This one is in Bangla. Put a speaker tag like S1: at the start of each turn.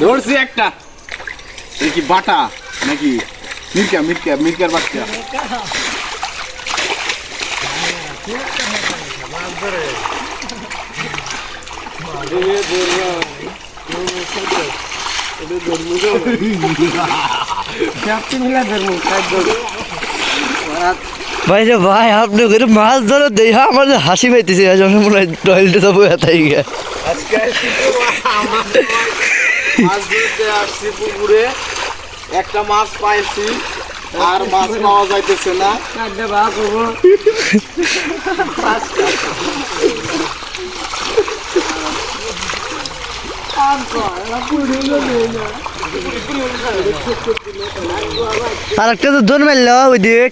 S1: ধরছি একটা এই কি বাটা নাকি মিরকা মিরকা মিরকার বাচ্চা
S2: ভাই রে ভাই আপনি করে মাছ ধরে দেখা আমার যে হাসি পাইতেছে যখন মনে হয় টয়লেটে যাব এতাই গিয়ে।
S1: আসছি পুকুরে। একটা মাছ পাইছি আর মাছ পাওয়া যাইতেছে না।
S2: আর একটা তো দোন মারল ওই দিক।